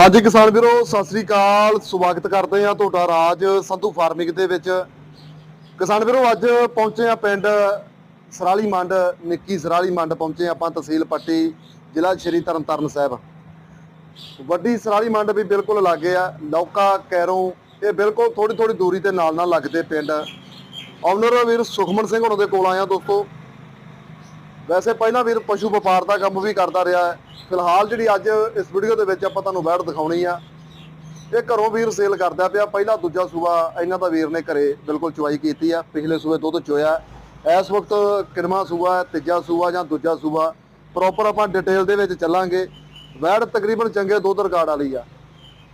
ਹਾਂਜੀ ਕਿਸਾਨ ਵੀਰੋ, ਸਤਿ ਸ੍ਰੀ ਅਕਾਲ। ਸਵਾਗਤ ਕਰਦੇ ਆ ਤੁਹਾਡਾ ਰਾਜ ਸੰਧੂ ਫਾਰਮਿੰਗ ਦੇ ਵਿੱਚ। ਕਿਸਾਨ ਵੀਰੋ, ਅੱਜ ਪਹੁੰਚੇ ਆ ਪਿੰਡ ਸਰਾਲੀ ਮੰਡ, ਨਿੱਕੀ ਸਰਾਲੀ ਮੰਡ ਪਹੁੰਚੇ ਆਪਾਂ, ਤਹਿਸੀਲ ਪੱਟੀ, ਜ਼ਿਲ੍ਹਾ ਸ਼੍ਰੀ ਤਰਨਤਾਰਨ ਸਾਹਿਬ। ਵੱਡੀ ਸਰਾਲੀ ਮੰਡ ਵੀ ਬਿਲਕੁਲ ਲਾਗੇ ਆ ਲੌਕਾ ਕੈਰੋਂ, ਇਹ ਬਿਲਕੁਲ ਥੋੜੀ ਥੋੜੀ ਦੂਰੀ ਤੇ ਨਾਲ ਨਾਲ ਲੱਗਦੇ ਪਿੰਡ। ਓਨਰ ਵੀਰ ਸੁਖਮਨ ਸਿੰਘ ਹੁਣਾਂ ਦੇ ਕੋਲ ਆਇਆ ਦੋਸਤੋ। ਵੈਸੇ ਪਹਿਲਾਂ ਵੀਰ ਪਸ਼ੂ ਵਪਾਰ ਦਾ ਕੰਮ ਵੀ ਕਰਦਾ ਰਿਹਾ ਹੈ। ਫਿਲਹਾਲ ਜਿਹੜੀ ਅੱਜ ਇਸ ਵੀਡੀਓ ਦੇ ਵਿੱਚ ਆਪਾਂ ਤੁਹਾਨੂੰ ਵੈੜ ਦਿਖਾਉਣੀ ਆ। ਇਹ ਘਰੋਂ ਵੀਰ ਸੇਲ ਕਰਦਾ ਪਿਆ। ਪਹਿਲਾ ਦੂਜਾ ਸੂਆ ਇਹਨਾਂ ਦਾ ਵੀਰ ਨੇ ਘਰੇ ਬਿਲਕੁਲ ਚੁਆਈ ਕੀਤੀ ਆ। ਪਿਛਲੇ ਸੂਏ ਦੁੱਧ ਚੋਇਆ। ਇਸ ਵਕਤ ਕਿੰਨਵਾਂ ਸੂਆ ਹੈ, ਤੀਜਾ ਸੂਆ ਜਾਂ ਦੂਜਾ ਸੂਆ। ਪ੍ਰੋਪਰ ਆਪਾਂ ਡਿਟੇਲ ਦੇ ਵਿੱਚ ਚੱਲਾਂਗੇ। ਵੈੜ ਤਕਰੀਬਨ ਚੰਗੇ ਦੁੱਧ ਰਿਕਾਰਡ ਵਾਲੀ ਆ।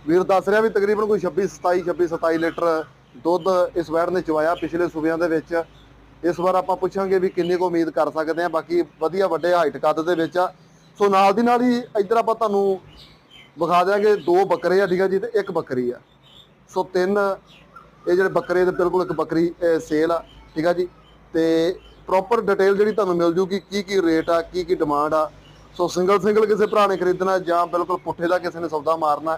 ਵੀਰ ਦੱਸ ਰਿਹਾ ਵੀ ਤਕਰੀਬਨ ਕੋਈ 26 27 26 27 ਲੀਟਰ ਦੁੱਧ ਇਸ ਵੈੜ ਨੇ ਚਵਾਇਆ ਪਿਛਲੇ ਸੂਬਿਆਂ ਦੇ ਵਿੱਚ। ਇਸ ਵਾਰ ਆਪਾਂ ਪੁੱਛਾਂਗੇ ਵੀ ਕਿੰਨੀ ਕੁ ਉਮੀਦ ਕਰ ਸਕਦੇ ਆ ਬਾਕੀ ਵਧੀਆ ਵੱਡੇ ਹਾਈਟ ਕੱਦ ਦੇ ਵਿੱਚ ਆ। ਸੋ ਨਾਲ ਦੀ ਨਾਲ ਹੀ ਇੱਧਰ ਆਪਾਂ ਤੁਹਾਨੂੰ ਵਿਖਾ ਦਿਆਂਗੇ ਦੋ ਬੱਕਰੇ ਆ ਠੀਕ ਆ ਜੀ ਤੇ ਇੱਕ ਬੱਕਰੀ ਆ। ਸੋ ਤਿੰਨ, ਇਹ ਜਿਹੜੇ ਬੱਕਰੇ ਦੇ ਬਿਲਕੁਲ ਇੱਕ ਬੱਕਰੀ ਸੇਲ ਆ, ਠੀਕ ਆ ਜੀ। ਤੇ ਪ੍ਰੋਪਰ ਡਿਟੇਲ ਜਿਹੜੀ ਤੁਹਾਨੂੰ ਮਿਲ ਜੂਗੀ ਕੀ ਕੀ ਰੇਟ ਆ ਕੀ ਕੀ ਡਿਮਾਂਡ ਆ। ਸੋ ਸਿੰਗਲ ਸਿੰਗਲ ਕਿਸੇ ਭਰਾ ਨੇ ਖਰੀਦਣਾ ਜਾਂ ਬਿਲਕੁਲ ਪੁੱਠੇ ਦਾ ਕਿਸੇ ਨੇ ਸੌਦਾ ਮਾਰਨਾ,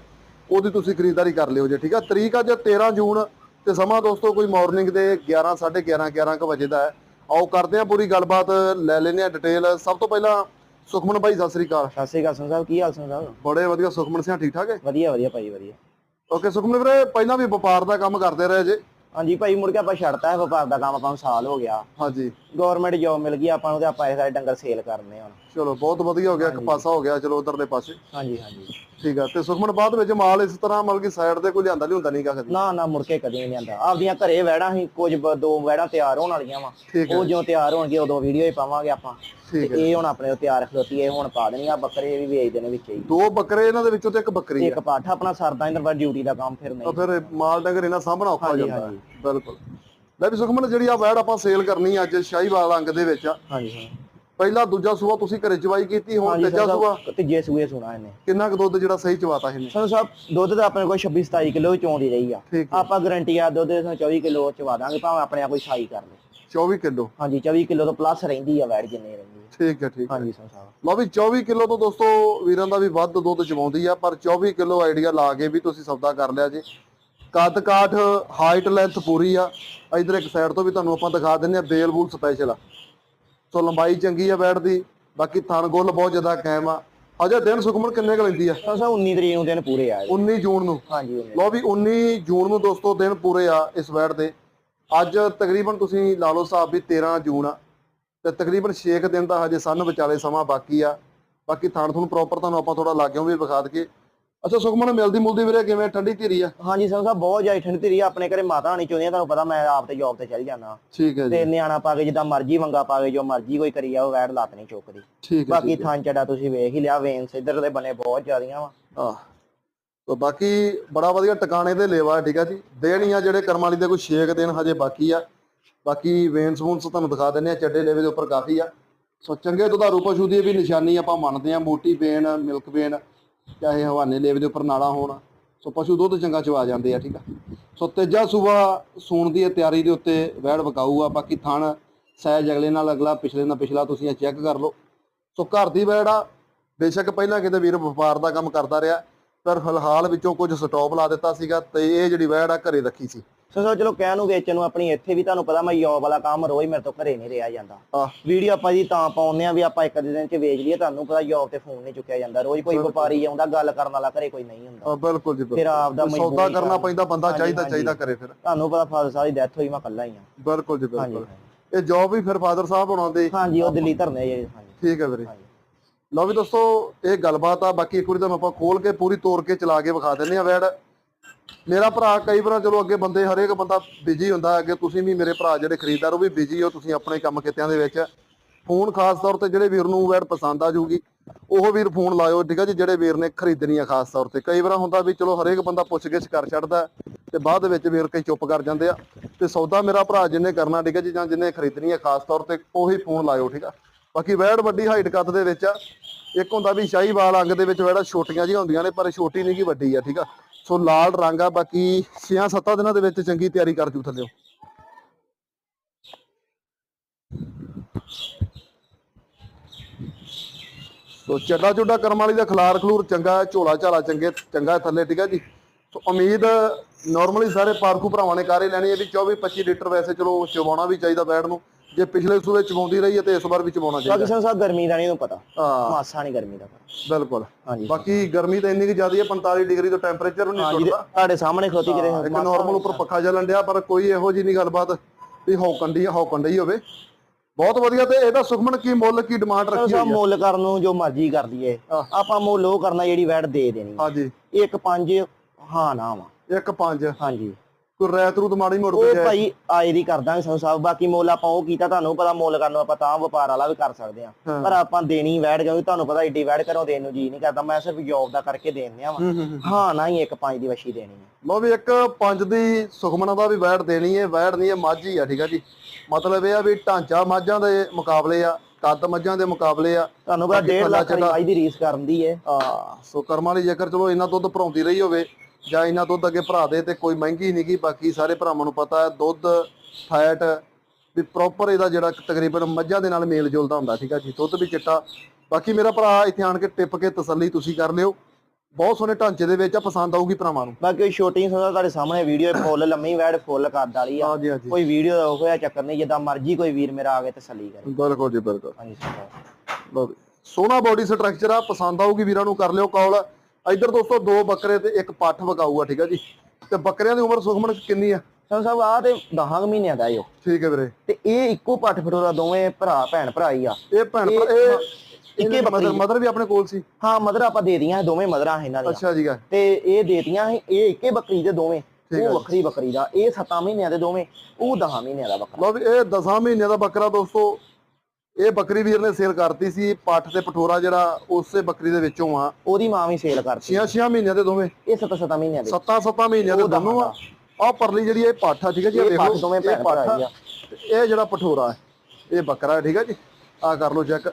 ਉਹਦੀ ਤੁਸੀਂ ਖਰੀਦਦਾਰੀ ਕਰ ਲਿਓ ਜੇ, ਠੀਕ ਆ। ਤਰੀਕ ਅੱਜ 13 ਜੂਨ ਤੇ ਸਮਾਂ ਦੋਸਤੋ ਕੋਈ ਮਾਰਨਿੰਗ ਦੇ 11 11:30 11 ਕੁ ਵਜੇ ਦਾ ਹੈ। ਆਓ ਕਰਦੇ ਆ ਪੂਰੀ ਗੱਲਬਾਤ ਲੈ ਲੈਨੇ ਆ ਡਿਟੇਲ ਸਭ ਤੋਂ ਪਹਿਲਾਂ ਸੁਖਮਨ ਭਾਈ ਸਤਿ ਸ੍ਰੀ ਅਕਾਲ। ਸਤਿ ਸ਼੍ਰੀ ਅਕਾਲ ਸਾਹਿਬ ਕੀ ਹਾਲ ਸਾਹਿਬ? ਬੜੇ ਵਧੀਆ ਸੁਖਮਨ ਸਿੰਘ ਠੀਕ ਠਾਕ ਹੈ? ਵਧੀਆ ਵਧੀਆ ਭਾਈ ਵਧੀਆ। ਓਕੇ ਸੁਖਮਨ ਵੀਰੇ ਪਹਿਲਾਂ ਵੀ ਵਪਾਰ ਦਾ ਕੰਮ ਕਰਦੇ ਰਹੇ ਜੇ। ਹਾਂਜੀ ਭਾਈ ਮੁੜ ਕੇ ਆਪਾਂ ਛੱਡਤਾ ਹੈ ਵਪਾਰ ਦਾ ਕੰਮ ਆਪਾਂ ਨੂੰ ਸਾਲ ਹੋ ਗਿਆ। ਹਾਂਜੀ। ਗਵਰਨਮੈਂਟ ਜੌਬ ਮਿਲ ਗਈ ਆਪਾਂ ਨੂੰ ਤੇ ਆਪਾਂ ਇਹ ਸਾਰੇ ਡੰਗਰ ਸੇਲ ਕਰਨੇ ਹੁਣ। ਚਲੋ ਬਹੁਤ ਵਧੀਆ ਹੋ ਗਿਆ ਇੱਕ ਪਾਸਾ ਹੋ ਗਿਆ ਚਲੋ ਉਧਰਲੇ ਪਾਸੇ। ਹਾਂਜੀ ਹਾਂਜੀ। ਠੀਕ ਆ ਤੇ ਸੁਖਮਨ ਬਾਅਦ ਵਿੱਚ ਮਾਲ ਇਸ ਤਰ੍ਹਾਂ ਮਤਲਬ ਕਿ ਸਾਈਡ ਤੇ ਕੋਈ ਲਿਆਂਦਾ ਲਿਆਉਂਦਾ ਨਹੀਂਗਾ ਕਦੀ? ਨਾ ਨਾ ਮੁੜ ਕੇ ਕਦੇ ਨਹੀਂ ਆਂਦਾ ਆਪਦੀਆਂ ਘਰੇ ਵੈੜਾਂ ਸੀ ਕੁਝ ਬ- ਦੋ ਵੈੜਾਂ ਤਿਆਰ ਹੋਣ ਵਾਲੀਆਂ ਵਾ। ਠੀਕ ਹੈ ਉਹ ਜਿਉਂ ਤਿਆਰ ਹੋਣਗੇ ਉਦੋਂ ਵੀਡੀਓ ਹੀ ਪਾਵਾਂਗੇ ਆਪਾਂ। ਤੇ ਇਹ ਹੁਣ ਆਪਣੇ ਤਿਆਰ ਖਲੋਤੀ ਇਹ ਹੁਣ ਪਾ ਦੇਣੀ ਆ ਬੱਕਰੇ ਵੀ ਵੇਚਦੇ ਨੇ ਵਿੱਚ ਹੀ। ਦੋ ਬੱਕਰੇ ਇਹਨਾਂ ਦੇ ਵਿੱਚੋਂ ਤੇ ਇੱਕ ਬੱਕਰੀ ਆ। ਇੱਕ ਪਾਠਾ ਆਪਣਾ ਸਰਦਾ ਇੰਦਰ ਬਾਅਦ ਡਿਊਟੀ ਦਾ ਕੰਮ ਫਿਰ ਤਾਂ ਨਹੀਂ। ਫਿਰ ਮਾਲ ਡੰਗਰ ਇਹਨਾਂ ਸਾਹਮਣਾ ਔਖਾ ਹੋ ਜਾਂਦਾ। ਹੈ। ਬਿਲਕੁਲ। ਲੈ ਵੀ ਸੁਖਮਨ ਜਿਹੜੀ ਆ ਵੈੜ ਆਪਾਂ ਸੇਲ ਕਰਨੀ ਆ ਅੱਜ ਸ਼ਾਹੀਵਾਲ ਅੰਗ ਦੇ ਵਿੱਚ ਆ। ਹਾਂਜੀ ਹਾਂ ਪਹਿਲਾ ਦੂਜਾ ਸੂਆ ਤੁਸੀਂ ਘਰੇ ਚਵਾਈ ਕੀਤੀ ਹੁਣ ਤੀਜਾ ਸੂਆ? ਤੀਜੇ ਸੂਏ ਸੁਣਾ ਇਹਨੇ। ਕਿੰਨਾ ਕੁ ਦੁੱਧ ਜਿਹੜਾ ਸਹੀ ਚਵਾਤਾ ਇਹਨੇ? ਸਾਨੂੰ ਸਾਹਿਬ ਦੁੱਧ ਤਾਂ ਆਪਣੇ ਕੋਲ 26 27 ਕਿਲੋ ਚੋਂਦੀ ਰਹੀ ਆ। ਆਪਾਂ ਗਾਰੰਟੀ ਆ ਦੁੱਧ ਦੇ 24 ਕਿਲੋ ਚਵਾ ਦਾਂਗੇ ਭਾਵੇਂ ਆਪਣੇ ਆਪ ਕੋਈ ਸਾਈ ਕਰ ਲੇ। 24 ਕਿਲੋ? ਹਾਂਜੀ 24 ਕਿਲੋ ਤੋਂ ਪਲੱਸ ਰਹਿੰਦੀ ਆ ਵੈੜ ਜਿੰਨੇ ਰਹਿੰਦੀ ਆ। ਠੀਕ ਹੈ ਠੀਕ ਹੈ। ਹਾਂਜੀ ਸਾਹਿਬ ਲਓ ਵੀ 24 ਕਿਲੋ ਤੋਂ ਦੋਸਤੋ ਵੀਰਾਂ ਦਾ ਵੀ ਵੱਧ ਦੁੱਧ ਚਵਾਉਂਦੀ ਆ ਪਰ 24 ਕਿਲੋ ਆਈਡੀਆ ਲਾ ਕੇ ਵੀ ਤੁਸੀਂ ਸੌਦਾ ਕਰ ਲਿਆ ਜੀ। ਕੱਦ ਕਾਠ ਹਾਈਟ ਲੈਂਥ ਪੂਰੀ ਆ। ਇਧਰ ਇੱਕ ਸਾਈਡ ਤੋਂ ਵੀ ਤੁਹਾਨੂੰ ਆਪਾਂ ਦਿਖਾ ਦਿੰਨੇ ਆ ਬੇਲ ਬੂਲ ਸਪੈਸ਼ਲ ਆ। ਸੋ ਲੰਬਾਈ ਚੰਗੀ ਆ ਬੈਠ ਦੀ ਬਾਕੀ ਥਣ ਗੁੱਲ ਬਹੁਤ ਜ਼ਿਆਦਾ ਕਾਇਮ ਆ। ਅਜੇ ਦਿਨ ਸੁਖਮਨ ਕਿੰਨੇ ਕੁ ਲੈਂਦੀ ਆ? ਸਾਹਿਬ 19 ਤਰੀਕ ਨੂੰ ਦਿਨ ਪੂਰੇ ਆ। 19 ਜੂਨ ਨੂੰ। ਹਾਂਜੀ 19 ਲਓ ਵੀ 19 ਜੂਨ ਨੂੰ ਦੋਸਤੋ ਦਿਨ ਪੂਰੇ ਆ ਇਸ ਵੈਟ ਦੇ। ਅੱਜ ਤਕਰੀਬਨ ਤੁਸੀਂ ਲਾ ਲਓ ਹਿਸਾਬ ਵੀ 13 ਜੂਨ ਆ ਤੇ ਤਕਰੀਬਨ 6 ਦਿਨ ਦਾ ਹਜੇ ਸੰਨ ਵਿਚਾਲੇ ਸਮਾਂ ਬਾਕੀ ਆ। ਬਾਕੀ ਥਾਣ ਤੁਹਾਨੂੰ ਪ੍ਰੋਪਰ ਤੁਹਾਨੂੰ ਆਪਾਂ ਥੋੜਾ ਲਾਗਿਓ ਵੀ ਵਿਖਾ ਦਈਏ। ਅੱਛਾ ਸੁਖਮਨ ਮਿਲਦੀ ਮੁਲਦੀ ਵੀਰੇ ਕਿਵੇਂ? ਠੰਡੀ ਧੀਰੀ ਆ? ਹਾਂਜੀ ਸਿੰਘ ਸਾਹਿਬ ਬਹੁਤ ਜ਼ਿਆਦਾ ਠੰਡੀ ਤੇਰੀ ਆਪਣੇ ਘਰੇ ਮਾਤਾ ਨਹੀਂ ਚਾਹੁੰਦੀਆਂ ਤੁਹਾਨੂੰ ਪਤਾ ਮੈਂ ਆਪ ਤੇ ਜੌਬ ਤੇ ਚੱਲ ਜਾਣਾ ਠੀਕ ਹੈ ਤੇ ਜੀ ਨਿਆਣਾ ਪਾ ਕੇ ਜਿੱਦਾਂ ਮਰਜ਼ੀ ਵੰਗਾ ਪਾ ਕੇ ਜੋ ਮਰਜ਼ੀ ਕੋਈ ਕਰੀ ਆ ਉਹ ਵੈੜ ਲੱਤ ਨਹੀਂ ਚੁੱਕਦੀ। ਠੀਕ ਹੈ ਬਾਕੀ ਥਾਂ ਚੜਾ ਤੁਸੀਂ ਵੇਖ ਹੀ ਲਿਆ ਵੇਨਸ ਇਧਰ ਦੇ ਬਣੇ ਬਹੁਤ ਜ਼ਿਆਦੀਆਂ ਵਾ। ਆ ਤੋ ਬਾਕੀ ਬੜਾ ਵਧੀਆ ਟਿਕਾਣੇ ਤੇ ਲੇਵਾ ਠੀਕ ਆ ਜੀ। ਦੇਣੀ ਆ ਜਿਹੜੇ ਕਰਮਾਲੀ ਦੇ ਕੋਈ 6 ਦਿਨ ਹਜੇ ਬਾਕੀ ਆ। ਬਾਕੀ ਵੇਨਸ ਵੂਨਸ ਤੁਹਾਨੂੰ ਦਿਖਾ ਦਿੰਨੇ ਆ, ਚੱਡੇ ਲੇਵੇ ਦੇ ਉੱਪਰ ਕਾਫੀ ਆ। ਸੋ ਚੰਗੇ ਦੁਧਾਰੂ ਪਸ਼ੂ ਦੀ ਵੀ ਨਿਸ਼ਾਨੀ ਆਪਾਂ ਮੰਨਦੇ ਆ, ਮੋਟੀ ਵੇਨ, ਮਿਲਕ ਵੇਨ, ਚਾਹੇ ਹਵਾਨੇ ਲੇਵੇ ਦੇ ਉੱਪਰ ਨਾਲਾ ਹੋਣ। ਸੋ ਪਸ਼ੂ ਦੁੱਧ ਚੰਗਾ ਚਵਾ ਜਾਂਦੇ ਆ, ਠੀਕ ਆ। ਸੋ ਤੇਜਾ ਸੂਬਾ ਸੂਣ ਦੀ ਤਿਆਰੀ ਦੇ ਉੱਤੇ ਵਹਿੜ ਵਕਾਊ ਆ ਬਾਕੀ ਥਣ ਸਹਿਜ ਅਗਲੇ ਨਾਲ, ਅਗਲਾ ਪਿਛਲੇ ਨਾਲ, ਪਿਛਲਾ ਤੁਸੀਂ ਇਹ ਚੈੱਕ ਕਰ ਲਓ। ਸੋ ਘਰ ਦੀ ਵਹਿੜ ਆ। ਬੇਸ਼ੱਕ ਪਹਿਲਾਂ ਕਿਤੇ ਵੀਰ ਵਪਾਰ ਦਾ ਕੰਮ ਕਰਦਾ ਰਿਹਾ। ਪਰ ਫਿਲਹਾਲ ਵਿੱਚੋਂ ਕੁਝ ਸਟਾਪ ਲਾ ਦਿੱਤਾ ਸੀਗਾ ਤੇ ਇਹ ਜਿਹੜੀ ਵੈੜ ਆ ਘਰੇ ਰੱਖੀ ਸੀ। ਸੋ ਸੋ ਚਲੋ ਕਹਿਣ ਨੂੰ ਵੇਚਣ ਨੂੰ ਆਪਣੀ ਇੱਥੇ ਵੀ ਤੁਹਾਨੂੰ ਪਤਾ ਮੈਂ ਜੌਬ ਵਾਲਾ ਕੰਮ ਰੋਜ਼ ਮੇਰੇ ਤੋਂ ਘਰੇ ਨਹੀਂ ਰਿਹਾ ਜਾਂਦਾ। ਵੀਡੀਓ ਆਪਾਂ ਜੀ ਤਾਂ ਪਾਉਂਦੇ ਆ ਵੀ ਆਪਾਂ ਇੱਕ ਦਿਨ ਚ ਵੇਚ ਲਈਏ ਤੁਹਾਨੂੰ ਪਤਾ ਜੌਬ ਤੇ ਫੋਨ ਨਹੀਂ ਚੁੱਕਿਆ ਜਾਂਦਾ। ਰੋਜ਼ ਕੋਈ ਵਪਾਰੀ ਆਉਂਦਾ ਗੱਲ ਕਰਨ ਵਾਲਾ ਘਰੇ ਕੋਈ ਨਹੀਂ ਹੁੰਦਾ। ਬਿਲਕੁਲ ਜੀ ਫਿਰ ਆਪ ਦਾ ਸੌਦਾ ਕਰਨਾ। ਪੈਂਦਾ ਬੰਦਾ ਚਾਹੀਦਾ। ਚਾਹੀਦਾ ਕਰੇ ਫਿਰ। ਤੁਹਾਨੂੰ ਪਤਾ ਫਾਦਰ ਸਾਹਿਬ ਦੀ ਡੈਥ ਹੋਈ ਮੈਂ ਇਕੱਲਾ ਹੀ ਆ ਬਿਲਕੁਲ ਜੀ ਬਿਲਕੁਲ। ਇਹ ਜੌਬ ਵੀ ਫਿਰ ਫਾਦਰ ਸਾਹਿਬ ਬਣਾਉਂਦੇ। ਹਾਂਜੀ ਉਹ ਦਿੱਲੀ ਧਰਨੇ ਜੀ ਠੀਕ ਹੈ ਵੀਰੇ। ਲਓ ਵੀ ਦੋਸਤੋ ਇਹ ਗੱਲਬਾਤ ਆ ਬਾਕੀ ਇੱਕ ਵਾਰੀ ਤੁਹਾਨੂੰ ਆਪਾਂ ਖੋਲ ਕੇ ਪੂਰੀ ਤੋੜ ਕੇ ਚਲਾ ਕੇ ਵਿਖਾ ਦਿੰਨੇ ਆ ਵੈੜ। ਮੇਰਾ ਭਰਾ ਕਈ ਵਾਰ ਚਲੋ ਅੱਗੇ ਬੰਦੇ ਹਰੇਕ ਬੰਦਾ ਬਿਜ਼ੀ ਹੁੰਦਾ ਅੱਗੇ ਤੁਸੀਂ ਵੀ ਮੇਰੇ ਭਰਾ ਜਿਹੜੇ ਖਰੀਦਦਾਰ ਉਹ ਵੀ ਬਿਜ਼ੀ ਹੋ ਤੁਸੀਂ ਆਪਣੇ ਕੰਮ ਕਿੱਤਿਆਂ ਦੇ ਵਿੱਚ। ਫੋਨ ਖਾਸ ਤੌਰ ਤੇ ਜਿਹੜੇ ਵੀਰ ਨੂੰ ਵੈੜ ਪਸੰਦ ਆ ਜੂਗੀ ਉਹ ਵੀਰ ਫੋਨ ਲਾਇਓ ਠੀਕ ਆ ਜੀ ਜਿਹੜੇ ਵੀਰ ਨੇ ਖਰੀਦਣੀ ਆ ਖਾਸ ਤੌਰ ਤੇ। ਕਈ ਵਾਰ ਹੁੰਦਾ ਵੀ ਚਲੋ ਹਰੇਕ ਬੰਦਾ ਪੁੱਛ-ਗਿੱਛ ਕਰ ਛੱਡਦਾ ਤੇ ਬਾਅਦ ਵਿੱਚ ਵੀਰ ਕਈ ਚੁੱਪ ਕਰ ਜਾਂਦੇ ਆ। ਤੇ ਸੌਦਾ ਮੇਰਾ ਭਰਾ ਜਿੰਨੇ ਕਰਨਾ ਠੀਕ ਆ ਜੀ ਜਾਂ ਜਿੰਨੇ ਖਰੀਦਣੀ ਆ ਖਾਸ ਤੌਰ ਤੇ ਉਹੀ ਫੋਨ ਲਾਇਓ ਠੀਕ ਆ। ਬਾਕੀ ਵੈੜ ਵੱਡੀ ਹਾਈਟ ਕੱਦ ਦੇ ਵਿੱਚ ਆ। ਇੱਕ ਹੁੰਦਾ ਵੀ ਸ਼ਾਹੀਵਾਲ ਅੰਗ ਦੇ ਵਿੱਚ ਵੈੜਾ ਛੋਟੀਆਂ ਜਿਹੀਆਂ ਹੁੰਦੀਆਂ ਨੇ, ਪਰ ਛੋਟੀ ਨਹੀਂ ਕੀ ਵੱਡੀ ਆ, ਠੀਕ ਆ? ਸੋ ਲਾਲ ਰੰਗ ਆ, ਬਾਕੀ 6-7 ਦਿਨਾਂ ਦੇ ਵਿੱਚ ਚੰਗੀ ਤਿਆਰੀ ਕਰ ਜੂ ਥੱਲੇ ਸੋ ਚੱਡਾ ਚੁੱਡਾ ਕਰਮ ਵਾਲੀ ਦਾ ਖਲਾਰ ਖਲੂਰ ਚੰਗਾ ਝੋਲਾ ਝਾਲਾ ਚੰਗੇ, ਚੰਗਾ ਥੱਲੇ, ਠੀਕ ਹੈ ਜੀ? ਸੋ ਉਮੀਦ ਨਾਰਮਲੀ ਸਾਰੇ ਪਾਰਕੂ ਭਰਾਵਾਂ ਨੇ ਕਾਰੇ ਲੈਣੀ ਹੈ ਵੀ 24 25 ਲੀਟਰ ਵੈਸੇ ਚਲੋ ਚਵਾਉਣਾ ਵੀ ਚਾਹੀਦਾ ਬੈੜ ਨੂੰ। ਜੇ ਪਿਛਲੇ ਸੂਏ ਚਵਾਉਂਦੀ ਰਹੀ ਹੈ ਤੇ ਇਸ ਵਾਰ ਵੀ ਚਵਾਉਣਾ ਚਾਹੀਦਾ। ਬਾਕੀ ਸਾਨੂੰ ਸਾਹਿਬ ਗਰਮੀ ਦਾ ਨਹੀਂ ਉਹਨੂੰ ਪਤਾ। ਹਾਂ। ਮਾਸਾ ਨਹੀਂ ਗਰਮੀ ਦਾ ਬਿਲਕੁਲ। ਹਾਂਜੀ। ਬਾਕੀ ਗਰਮੀ ਤਾਂ ਇੰਨੀ ਕਿ ਜ਼ਿਆਦਾ ਹੈ 45 ਡਿਗਰੀ ਤੋਂ ਟੈਂਪਰੇਚਰ ਵੀ ਨਹੀਂ ਟੁੱਟਦਾ। ਤੁਹਾਡੇ ਸਾਹਮਣੇ ਖਲੋਤੀ ਕਿਤੇ ਇੱਕ ਨਾਰਮਲ ਉੱਪਰ ਪੱਖਾ ਚੱਲਣ ਡਿਆ ਪਰ ਕੋਈ ਇਹੋ ਜੀ ਨਹੀਂ ਗੱਲਬਾਤ ਵੀ ਹੌਕਣ ਦੀ ਹੌਕਣ ਡਈ ਹੋਵੇ। ਬਹੁਤ ਵਧੀਆ ਤੇ ਇਹਦਾ ਸੁਖਮਨ ਕੀ ਮੁੱਲ ਕੀ ਡਿਮਾਂਡ ਰੱਖੀ ਹੋਈ ਹੈ? ਮੁੱਲ ਕਰਨ ਨੂੰ ਜੋ ਮਰਜ਼ੀ ਕਰ ਦਈਏ ਹਾਂ। ਆਪਾਂ ਮੁੱਲ ਉਹ ਕਰਨਾ ਜਿਹੜੀ ਵੈਟ ਦੇ ਦੇਣੀ ਹਾਂਜੀ। ਇੱਕ ਪੰਜ ਹਾਂ ਨਾ ਵਾ। ਇੱਕ ਪੰਜ। ਹਾਂਜੀ। ਕੋਈ ਰੈਤ ਰੂਤ ਮਾੜੀ ਮੋੜ ਉਹ ਭਾਈ ਆਏ ਦੀ ਕਰ ਦਾਂਗੇ ਸਾਨੂੰ ਸਾਹਿਬ ਬਾਕੀ ਮੁੱਲ ਆਪਾਂ ਉਹ ਕੀਤਾ ਤੁਹਾਨੂੰ ਪਤਾ ਮੁੱਲ ਕਰਨ ਨੂੰ ਆਪਾਂ ਤਾਂ ਵਪਾਰ ਵਾਲਾ ਵੀ ਕਰ ਸਕਦੇ ਆ ਹਾਂ। ਪਰ ਆਪਾਂ ਦੇਣੀ ਵੈਟ ਕਿਉਂਕਿ ਤੁਹਾਨੂੰ ਪਤਾ ਏਡੀ ਵੈਟ ਕਰੋ ਦੇਣ ਨੂੰ ਜੀ ਨਹੀਂ ਕਰਦਾ। ਮੈਂ ਸਿਰਫ ਜੌਬ ਦਾ ਕਰਕੇ ਦੇਣ ਆ ਹੂੰ ਹੂੰ ਹੂੰ। ਹਾਂ ਨਾ ਹੀ ਇੱਕ ਪੰਜ ਦੀ ਵਸ਼ੀ ਦੇਣੀ ਹੈ। ਲਓ ਵੀ ਇੱਕ ਪੰਜ ਦੀ ਸੁਖਮਨਾ ਦਾ ਵੀ ਵੈੜ ਦੇਣੀ ਹੈ ਵੈੜ ਨਹੀਂ ਹੈ ਮੱਝ ਹੀ ਆ ਠੀਕ ਆ ਜੀ। ਮਤਲਬ ਇਹ ਆ ਵੀ ਢਾਂਚਾ ਮੱਝਾਂ ਦੇ ਮੁਕਾਬਲੇ ਆ ਕੱਦ ਮੱਝਾਂ ਦੇ ਮੁਕਾਬਲੇ ਆ। ਤੁਹਾਨੂੰ ਪਤਾ ਬਾਕੀ 1.5 ਪੱਲਾ ਲੱਖ ਦੀ ਰੀਸ ਕਰਨ ਦੀ ਹੈ। ਆ ਸੋ ਕਰਮ ਵਾਲੀ ਜੇਕਰ ਚਲੋ ਇੰਨਾ ਦੁੱਧ ਭਰਾਉਂਦੀ ਰਹੀ ਹੋਵੇ ਜਾਂ ਇੰਨਾ ਦੁੱਧ ਅੱਗੇ ਭਰਾ ਦੇ ਤੇ ਕੋਈ ਮਹਿੰਗੀ ਨਹੀਂ ਗੀ ਬਾਕੀ ਸਾਰੇ ਭਰਾਵਾਂ ਨੂੰ ਪਤਾ ਹੈ ਦੁੱਧ ਫੈਟ ਵੀ ਪ੍ਰੋਪਰ ਇਹਦਾ ਜਿਹੜਾ ਤਕਰੀਬਨ ਮੱਝਾਂ ਦੇ ਨਾਲ ਮੇਲ ਜੁਲਦਾ ਹੁੰਦਾ ਠੀਕ ਆ ਜੀ ਦੁੱਧ ਵੀ ਚਿੱਟਾ। ਬਾਕੀ ਮੇਰਾ ਭਰਾ ਇੱਥੇ ਆਣ ਕੇ ਟਿੱਪ ਕੇ ਤਸੱਲੀ ਤੁਸੀਂ ਕਰ ਲਿਓ ਬਹੁਤ ਸੋਹਣੇ ਢਾਂਚੇ ਦੇ ਵਿੱਚ ਆ ਪਸੰਦ ਆਊਗੀ ਭਰਾਵਾਂ ਨੂੰ। ਬਾਕੀ ਛੋਟੀ ਸੁਣਦਾ ਤੁਹਾਡੇ ਸਾਹਮਣੇ ਵੀਡੀਓ ਫੁੱਲ ਲੰਮੀ ਵੈਟ ਫੁੱਲ ਕੱਦ ਵਾਲੀ ਆ। ਹਾਂਜੀ ਹਾਂਜੀ। ਕੋਈ ਵੀਡੀਓ ਦਾ ਹੋਇਆ ਚੱਕਰ ਨਹੀਂ ਜਿੱਦਾਂ ਮਰਜ਼ੀ ਕੋਈ ਵੀਰ ਮੇਰਾ ਆ ਕੇ ਤਸੱਲੀ ਕਰੇ। ਬਿਲਕੁਲ ਜੀ ਬਿਲਕੁਲ। ਹਾਂਜੀ। ਸੋਹਣਾ ਬਾਡੀ ਸਟਰਕਚਰ ਆ ਪਸੰਦ ਆਊਗੀ ਵੀਰਾਂ ਨੂੰ ਕਰ ਲਿਓ ਕਾਲ ਇੱਧਰ ਦੋਸਤੋ ਦੋ ਬੱਕਰੇ ਤੇ ਇੱਕ ਪੱਠ ਵਗਾਊ ਆ ਠੀਕ ਆ ਜੀ। ਤੇ ਬੱਕਰਿਆਂ ਦੀ ਉਮਰ ਸੁਖਮਨ ਕਿੰਨੀ ਆ? ਸਾਨੂੰ ਸਾਹਿਬ ਆ ਤੇ 10 ਮਹੀਨਿਆਂ ਦਾ ਓ ਠੀਕ ਹੈ ਵੀਰੇ। ਤੇ ਇਹ ਇੱਕੋ ਪੱਠ ਫਟੋਰਾ ਦੋਵੇਂ ਭਰਾ ਭੈਣ ਭਰਾ ਹੀ ਆ। ਇਹ ਭੈਣ ਇਹ- ਭਰਾ- ਇਹ ਇੱਕੇ। ਮਦਰ ਮਦਰ ਵੀ ਆਪਣੇ ਕੋਲ ਸੀ? ਹਾਂ ਮਦਰ ਆਪਾਂ ਦੇ ਦੀਆਂ ਇਹ ਦੋਵੇਂ ਮਦਰਾਂ ਇਹਨਾਂ ਦੀਆਂ। ਅੱਛਾ ਜੀ ਤੇ ਇਹ ਦੇਤੀਆਂ ਸੀ ਇਹ ਇੱਕੇ ਬੱਕਰੀ ਦੇ ਦੋਵੇਂ। ਉਹ। ਵੱਖਰੀ ਬੱਕਰੀ ਦਾ ਇਹ 7 ਮਹੀਨਿਆਂ ਦੇ ਦੋਵੇਂ ਉਹ 10 ਮਹੀਨਿਆਂ ਦਾ ਬੱਕਰਾ। ਲਓ ਵੀ ਇਹ 10 ਮਹੀਨਿਆਂ ਦਾ ਬੱਕਰਾ ਦੋਸਤੋ ਇਹ ਬੱਕਰੀ ਵੀਰ ਨੇ ਸੇਲ ਕਰਤੀ ਸੀ ਪੱਠ ਤੇ ਪਠੋਰਾ ਜਿਹੜਾ ਉਸੇ ਬੱਕਰੀ ਦੇ ਵਿੱਚੋਂ ਆ। ਉਹਦੀ ਮਾਂ ਵੀ ਸੇਲ ਕਰਤੀ। 6-6 ਮਹੀਨਿਆਂ ਦੇ ਦੋਵੇਂ। ਇਹ 7-7 ਮਹੀਨਿਆਂ ਦੇ। 7-7 ਮਹੀਨਿਆਂ ਦੇ ਦੋਨੋਂ ਆ। ਆਹ ਪਰਲੀ ਜਿਹੜੀ ਇਹ ਪੱਠ ਆ ਠੀਕ ਹੈ ਜੀ ਇਹ ਦੇਖੋ ਦੋਵੇਂ ਪੱਠ ਆ। ਇਹ ਜਿਹੜਾ ਪਠੋਰਾ ਹੈ ਇਹ ਬੱਕਰਾ ਹੈ ਠੀਕ ਹੈ ਜੀ। ਆ ਕਰ ਲਓ ਚੈੱਕ।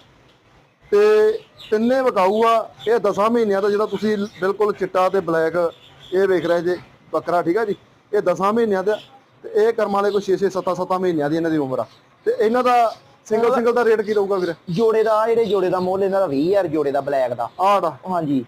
ਤੇ ਤਿੰਨੇ ਵਿਕਾਊ ਆ। ਇਹ 10 ਮਹੀਨਿਆਂ ਦਾ ਜਿਹੜਾ ਤੁਸੀਂ ਬਿਲਕੁਲ ਚਿੱਟਾ ਤੇ ਬਲੈਕ ਇਹ ਵੇਖ ਰਹੇ ਜੇ ਬੱਕਰਾ ਠੀਕ ਹੈ ਜੀ। ਇਹ 10 ਮਹੀਨਿਆਂ ਦਾ। ਤੇ ਇਹ ਕਰਮ ਵਾਲੇ ਕੋਈ 6 6 7 7 ਮਹੀਨਿਆਂ ਦੀ ਇਹਨਾਂ ਦੀ ਉਮਰ ਆ। ਤੇ ਇਹਨਾਂ ਦਾ ਸਿੰਗਲ ਸਿੰਗਲ ਦਾ ਰੇਟ ਕੀ ਰਹੂਗਾ ਵੀਰੇ? ਜੋੜੇ ਦਾ ਜਿਹੜੇ ਜੋੜੇ ਦਾ ਮੁੱਲ ਇਹਨਾਂ ਦਾ 20000 ਜੋੜੇ ਦਾ ਬਲੈਕ ਦਾ। ਆੜਾ ਹਾਂਜੀ।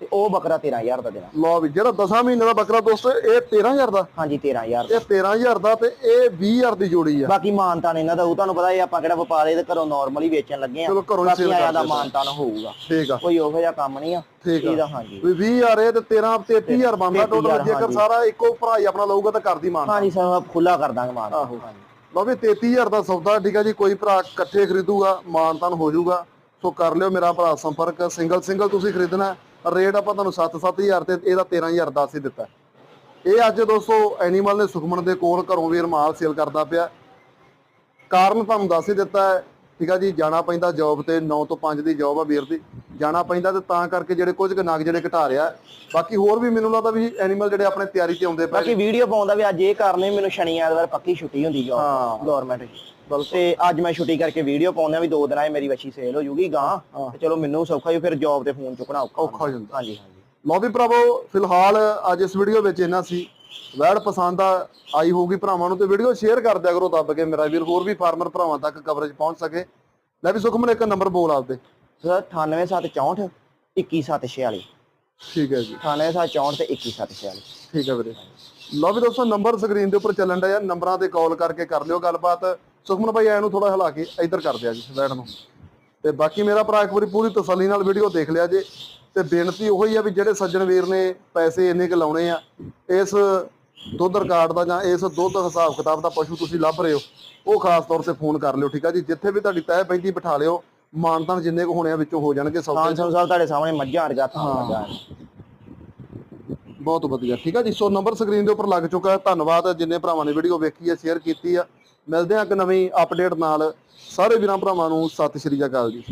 ਤੇ ਉਹ ਬੱਕਰਾ 13000 ਦਾ ਦੇਣਾ। ਲਓ ਵੀ ਜਿਹੜਾ 10 ਮਹੀਨਿਆਂ ਦਾ ਬੱਕਰਾ ਦੋਸਤੋ ਇਹ 13000 ਦਾ? ਹਾਂਜੀ 13000 ਇਹ 13000 ਦਾ ਤੇ ਇਹ 20000 ਦੀ ਜੋੜੀ ਆ। ਬਾਕੀ ਮਾਨਤਾਨ ਇਹਨਾਂ ਦਾ ਉਹ ਤੁਹਾਨੂੰ ਪਤਾ ਇਹ ਆਪਾਂ ਕਿਹੜਾ ਵਪਾਰੇ ਦੇ ਘਰੋਂ ਨਾਰਮਲੀ ਵੇਚਣ ਲੱਗੇ ਆ। ਚਲੋ ਘਰੋਂ ਹੀ ਦਾ ਕਰਦੇ ਆ। ਮਾਨਤਾਨ ਹੋਊਗਾ। ਠੀਕ ਆ। ਕੋਈ ਉਹੋ ਜਿਹਾ ਕੰਮ ਨਹੀਂ ਆ। ਠੀਕ ਆ। ਇਹਦਾ ਹਾਂਜੀ। ਵੀ 20000 ਇਹ ਤੇ 13 33000 ਬਣਦਾ 33,000 ਟੋਟਲ ਜੇਕਰ ਹਾਂਜੀ। ਸਾਰਾ ਇੱਕੋ ਭਰਾ ਹੀ ਆਪਣਾ ਲਊਗਾ ਤਾਂ ਕਰਦੀ ਮਾਨ ਹਾਂਜੀ ਸਭ ਖੁੱਲਾ ਕਰ ਦਾਂਗੇ ਮਾਨ ਆਹੋ। ਲਓ ਵੀ 33000 ਦਾ ਸੌਦਾ, ਠੀਕ ਆ ਜੀ, ਕੋਈ ਭਰਾ ਇਕੱਠੇ ਖਰੀਦੂਗਾ, ਮਾਨਤਾਨ ਹੋ ਜਾਊਗਾ। ਸੋ ਕਰ ਲਿਓ ਮੇਰਾ ਭਰਾ ਸੰਪਰਕ ਸਿੰਗਲ ਸਿੰਗਲ ਤੁਸੀਂ ਖਰੀਦਣਾ ਰੇਟ ਆਪਾਂ ਤੁਹਾਨੂੰ 7-7000 ਤੇ ਇਹਦਾ 13000 ਦੱਸ ਹੀ ਦਿੱਤਾ। ਇਹ ਅੱਜ ਦੋਸਤੋ ਐਨੀਮਲ ਨੇ ਸੁਖਮਨ ਦੇ ਕੋਲ ਘਰੋਂ ਵੀਰ ਮਾਲ ਸੇਲ ਕਰਦਾ ਪਿਆ। ਕਾਰਨ ਤੁਹਾਨੂੰ ਦੱਸ ਹੀ ਦਿੱਤਾ ਹੈ ਠੀਕ ਆ ਜੀ ਜਾਣਾ ਪੈਂਦਾ ਜੌਬ ਤੇ 9 ਤੋਂ 5 ਦੀ ਜੌਬ ਆ ਵੀਰ ਦੀ। ਜਾਣਾ ਪੈਂਦਾ ਤੇ ਤਾਂ ਕਰਕੇ ਜਿਹੜੇ ਕੁਝ ਕੁ ਨਗ ਜਿਹੜੇ ਘਟਾ ਰਿਹਾ। ਬਾਕੀ ਹੋਰ ਵੀ ਮੈਨੂੰ ਲੱਗਦਾ ਵੀ ਐਨੀਮਲ ਜਿਹੜੇ ਆਪਣੇ ਤਿਆਰੀ ਤੇ ਆਉਂਦੇ ਪਏ ਬਾਕੀ ਵੀਡੀਓ ਪਾਉਂਦਾ ਵੀ ਅੱਜ ਇਹ ਕਾਰਨ ਮੈਨੂੰ ਸ਼ਨੀ ਐਤਵਾਰ ਪੱਕੀ ਛੁੱਟੀ ਹੁੰਦੀ ਜੋ ਹਾਂ। ਗਵਰਨਮੈਂਟ ਤੇ ਅੱਜ ਮੈਂ ਛੁੱਟੀ ਕਰਕੇ ਵੀਡੀਓ ਪਾਉਂਦਾ ਵੀ ਦੋ ਦਿਨਾਂ 'ਚ ਮੇਰੀ ਵੱਛੀ ਸੇਲ ਹੋ ਜੂਗੀ ਗਾਂ। ਤੇ ਚਲੋ ਮੈਨੂੰ ਸੌਖਾ ਹੀ ਫਿਰ ਜੌਬ ਤੇ ਫੋਨ ਚੁੱਕਣਾ ਔਖਾ ਔਖਾ ਹੋ ਜਾਂਦਾ। ਹਾਂਜੀ ਹਾਂਜੀ। ਲਓ ਵੀ ਭਰਾਵੋ ਫਿਲਹਾਲ ਅੱਜ ਇਸ ਵੀਡੀਓ ਵਿੱਚ ਇੰਨਾ ਸੀ। ਵੈੜ ਪਸੰਦ ਆ ਆਈ ਹੋਊਗੀ ਭਰਾਵਾਂ ਨੂੰ ਤੇ ਵੀਡੀਓ ਸ਼ੇਅਰ ਕਰ ਦਿਆ ਕਰੋ ਦੱਬ ਕੇ ਮੇਰਾ ਵੀਰ ਹੋਰ ਵੀ ਫਾਰਮਰ ਭਰਾਵਾਂ ਤੱਕ ਕਵਰੇਜ ਪਹੁੰਚ ਸਕੇ। ਲੈ ਵੀ ਸੁਖਮਨ ਇੱਕ ਨੰਬਰ ਬੋਲ ਆਪਦੇ। ਸਰ 98764 21746 ਠੀਕ ਹੈ ਜੀ। 98764 ਤੇ 21746 ਠੀਕ ਹੈ ਵੀਰੇ। ਲਓ ਵੀ ਦੋਸਤੋ ਨੰਬਰ ਸਕਰੀਨ ਦੇ ਉੱਪਰ ਚੱਲਣ ਡਿਆ ਨੰਬਰਾਂ ਤੇ ਕਾਲ ਕਰਕੇ ਕਰ ਲਿਓ ਗੱਲਬਾਤ। ਸੁਖਮਨ ਭਾਈ ਐ ਨੂੰ ਥੋੜਾ ਹਿਲਾ ਕੇ ਇੱਧਰ ਕਰ ਦਿਆ ਜੀ ਵੈੜ ਨੂੰ। ਤੇ ਬਾਕੀ ਮੇਰਾ ਭਰਾ ਇੱਕ ਵਾਰੀ ਪੂਰੀ ਤਸੱਲੀ ਨਾਲ ਵੀਡੀਓ ਦੇਖ ਲਿਆ ਜੇ। ਤੇ ਬੇਨਤੀ ਉਹੀ ਆ ਵੀ ਜਿਹੜੇ ਸੱਜਣ ਵੀਰ ਨੇ ਪੈਸੇ ਇੰਨੇ ਕੁ ਲਾਉਣੇ ਆ ਇਸ ਦੁੱਧ ਰਿਕਾਰਡ ਦਾ ਜਾਂ ਇਸ ਦੁੱਧ ਹਿਸਾਬ ਕਿਤਾਬ ਦਾ ਪਸ਼ੂ ਤੁਸੀਂ ਲੱਭ ਰਹੇ ਹੋ ਉਹ ਖਾਸ ਤੌਰ ਤੇ ਫੋਨ ਕਰ ਲਿਓ ਠੀਕ ਆ ਜੀ? ਜਿੱਥੇ ਵੀ ਤੁਹਾਡੀ ਤੈਅ ਪੈਂਦੀ ਬਿਠਾ ਲਿਓ ਮਾਨਤਾਨ ਜਿੰਨੇ ਕੁ ਹੋਣੇ ਆ ਵਿੱਚੋਂ ਹੋ ਜਾਣਗੇ ਸੌਦੇ ਖਾਨ ਸਾਹਿਬ ਤੁਹਾਡੇ ਸਾਹਮਣੇ ਮੱਝਾਂ ਹਾਂ। ਲੱਗਾ ਬਹੁਤ ਵਧੀਆ ਠੀਕ ਆ ਜੀ ਸੋ ਨੰਬਰ ਸਕਰੀਨ ਦੇ ਉੱਪਰ ਲੱਗ ਚੁੱਕਾ ਹੈ। ਧੰਨਵਾਦ ਜਿੰਨੇ ਭਰਾਵਾਂ ਨੇ ਵੀਡੀਓ ਵੇਖੀ ਹੈ ਸ਼ੇਅਰ ਕੀਤੀ ਆ ਮਿਲਦੇ ਹਾਂ ਇੱਕ ਨਵੀਂ ਅਪਡੇਟ ਨਾਲ। ਸਾਰੇ ਵੀਰਾਂ ਭਰਾਵਾਂ ਨੂੰ ਸਤਿ ਸ਼੍ਰੀ ਅਕਾਲ ਜੀ।